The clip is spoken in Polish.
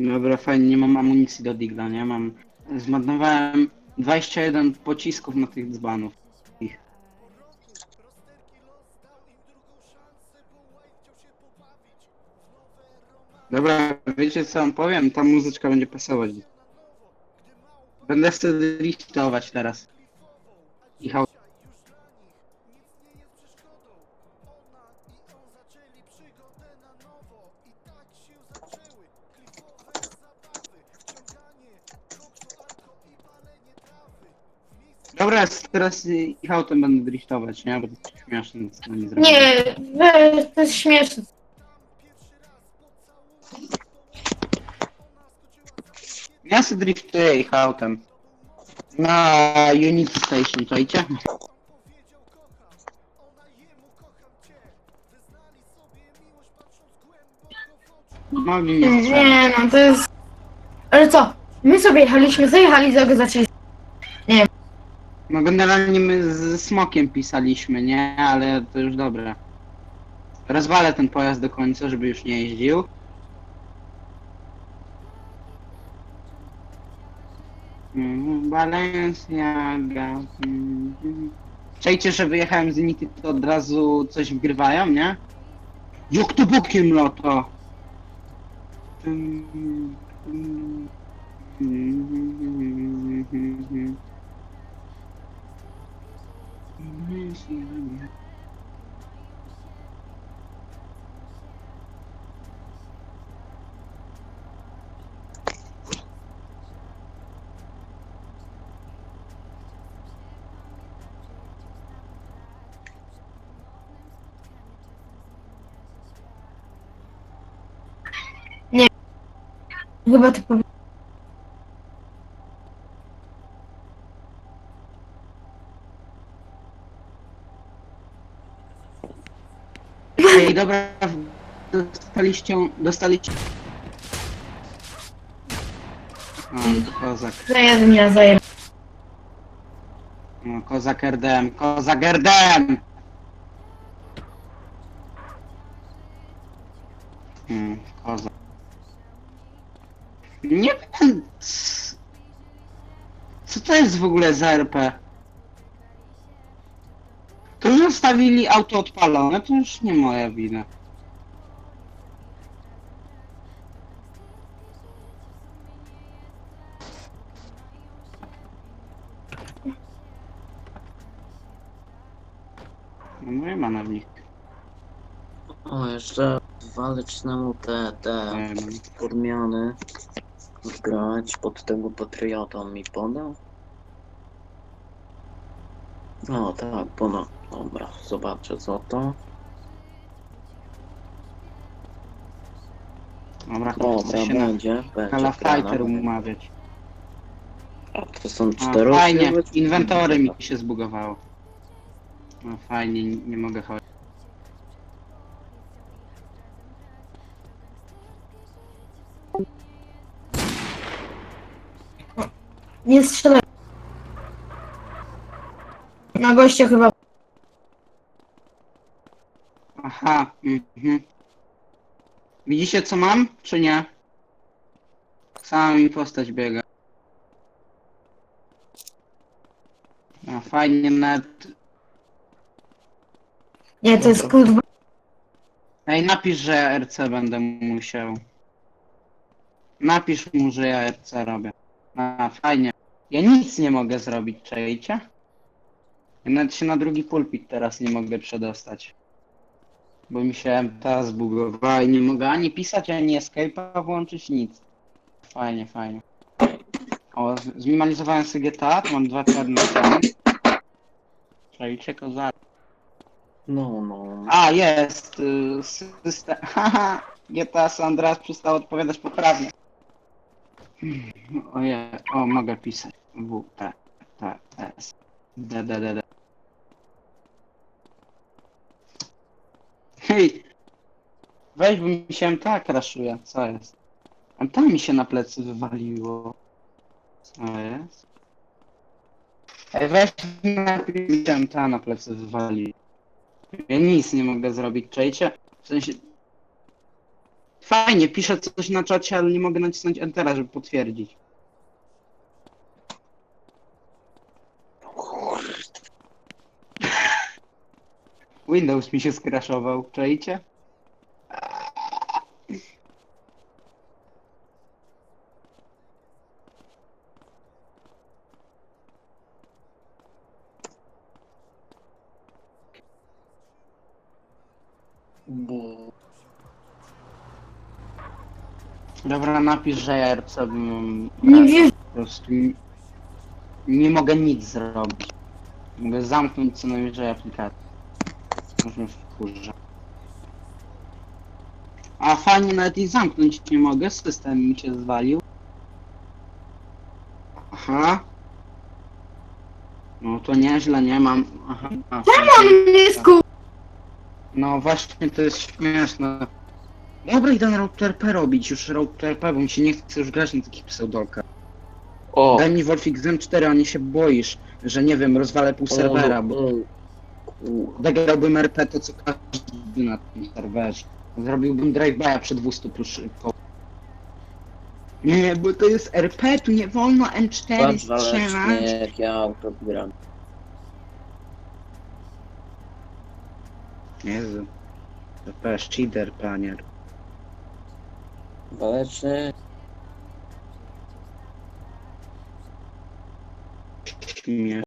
Dobra, fajnie, nie mam amunicji do digla, nie? Mam... Zmarnowałem 21 pocisków na tych dzbanów. Dobra, wiecie co wam powiem? Ta muzyczka będzie pasować. Będę wtedy listować teraz. I. Dobra, teraz y, ich autem będę driftować, nie? Bo to jest śmieszne, co nie zrobię. Nie, we- to jest śmieszne. Ja sobie driftuję ich autem. Na Unity Station, czajcie? Mogli mnie strzelić. Nie no, to jest... Ale co? My sobie jechaliśmy, zajechali za go zaczęli. No generalnie my z Smokiem pisaliśmy, nie? Ale to już dobre. Rozwalę ten pojazd do końca, żeby już nie jeździł. Mhm, Balenciaga. mhm. Czajcie, że wyjechałem z Unity, to od razu coś wgrywają, nie? Jak to bokiem lata? Mhm. Chyba to powie... Ej, dobra, dostaliście, dostaliście... O, kozak, Za jeden ja za jeden. no, kozak RDM, kozak RDM! Hmm, kozak. Nie wiem, c- co to jest w ogóle za RP? Zostawili auto odpalone, to już nie moja wina. No nie ma na nich. O, jeszcze walcznemu te, te Em, podmiany grać pod tego patriota mi podał? O, tak, podał. Dobra, zobaczę co to. Dobra, chcę się na będzie, of Fighter umawiać. A to są O, cztery fajnie, osoby? inwentory mi się zbugowało. No fajnie, nie, nie mogę chodzić. Nie strzelaj. Na goście chyba. Aha, mhm. Widzicie co mam, czy nie? Sama mi postać biega. No fajnie, nawet... Nie, to jest kurwa. Ej, napisz, że ja RC będę musiał. Napisz mu, że ja RC robię. A, fajnie. Ja nic nie mogę zrobić, czajcie? Nawet się na drugi pulpit teraz nie mogę przedostać. Bo mi się ta zbugowała i nie mogę ani pisać, ani escape'a włączyć, nic. Fajnie, fajnie. O, zminimalizowałem sobie GTA, to mam dwa czarne sceny. Czajcie, kozak. No, no. A, jest. y, System. Haha. GTA San Andreas przestał odpowiadać poprawnie. Oje, o, mogę pisać. W, T, T, S. D, D, D, D. Hej! Weź, bo mi się tak raszuje. Co jest? A tam mi się na plecy wywaliło. Co jest? Ej, weź, napisz mi się ta na plecy wywaliło. Ja nic nie mogę zrobić, czajcie? W sensie... Fajnie, piszę coś na czacie, ale nie mogę nacisnąć Entera, żeby potwierdzić. Windows mi się skraszował, czajcie? Bo... Dobra, napisz, że ja sobie mam... Nie wiesz, Po prostu nie, nie mogę nic zrobić. Mogę zamknąć co najwyżej aplikację. Może wkurzę. A fajnie nawet i zamknąć nie mogę, system mi się zwalił. Aha. No to nieźle, nie mam. Aha. aha. dysku. No właśnie to jest śmieszne. Dobra, idę na router P robić już router P, bo mi się nie chce już grać na takich pseudolkach. O! Daj mi Wolfix Zem 4, a nie się boisz, że nie wiem, rozwalę pół serwera, bo o, ku- zagrałbym RP to co każdy na tym serwerze. Zrobiłbym drive-by'a przy 200 plus. Nie, bo to jest RP, tu nie wolno M4 Patrz zalecznie strzelać. jak ja auto gram. Jezu. RP cheater, panie. Waleczny. Śmiesz.